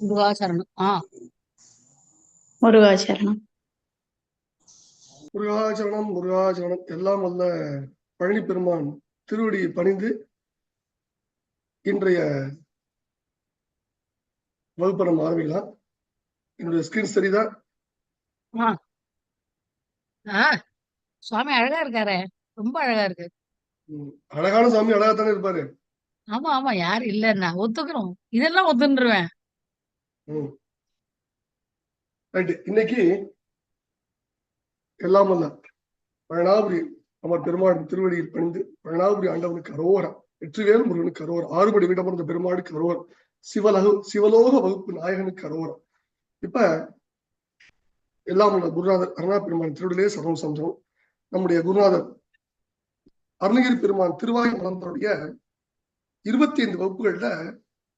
முருகாசரணம். ஆ. முருகாசரணம். முருகாச்சரணம் முருகாச்சரணம் எல்லாம் வல்ல பழனி பெருமான் திருவடியை பணிந்து இன்றைய வகுப்பை நம்ம ஆரம்பிக்கலாம். என்னுடைய ஸ்கிரீன் சரிதான் ஆ. சுவாமி அழகா இருக்காரே. ரொம்ப அழகா இருக்கு. அழகான சாமி அழகா தானே இருப்பாரு. ஆமா ஆமா. யாரு இல்லன்னா ஒத்துக்கிறோம். இதெல்லாம் ஒத்துன்றுவேன். ம். இன்னைக்கு எல்லாம் வல்ல. பழனாபுரி அமர் பெருமாள் திருவடியில் பணிந்து பழனாபுரி ஆண்டவனுக்கு அரோரம் வெற்றிவேல் முருகனுக்கு அரோரம் ஆறுபடி விடமர்ந்த பெருமாளுக்கு அரோரம் சிவலகு சிவலோக வகுப்பு நாயகனுக்கு அரோரம் இப்ப எல்லாம் உள்ள குருநாதர் அருணா பெருமான் திருவிடிலே சரணம் சம்சம் நம்முடைய குருநாதர் அருணகிரி பெருமான் திருவாய் மலந்தருடைய இருபத்தி ஐந்து வகுப்புகள்ல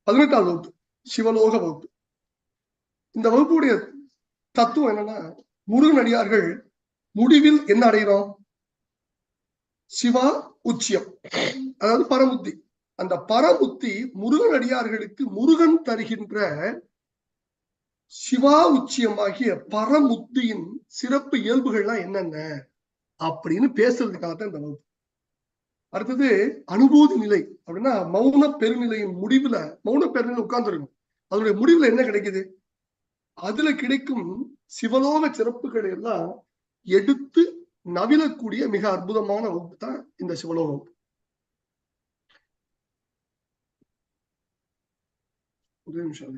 பதினெட்டாவது வகுப்பு சிவலோக வகுப்பு. இந்த வகுப்புடைய தத்துவம் என்னன்னா முருகன் அடியார்கள் முடிவில் என்ன அடைகிறோம்? சிவா உச்சியம். அதாவது பரமுத்தி அந்த பரமுத்தி முருகன் அடியார்களுக்கு முருகன் தருகின்ற சிவா உச்சியமாகிய பரமுத்தியின் சிறப்பு இயல்புகள்லாம் என்னென்ன? அப்படின்னு பேசுறதுக்காகத்தான் இந்த வகுப்பு. அடுத்தது அனுபூதி நிலை அப்படின்னா மௌன பெருநிலையின் முடிவுல மௌன பெருநிலை உட்கார்ந்துருக்கும் அதனுடைய முடிவுல என்ன கிடைக்குது? அதுல கிடைக்கும் சிவலோக சிறப்புகளை எல்லாம் எடுத்து நவிலக்கூடிய மிக அற்புதமான வகுப்பு தான் இந்த சிவலோக வகுப்பு. ஒரே நிமிஷம்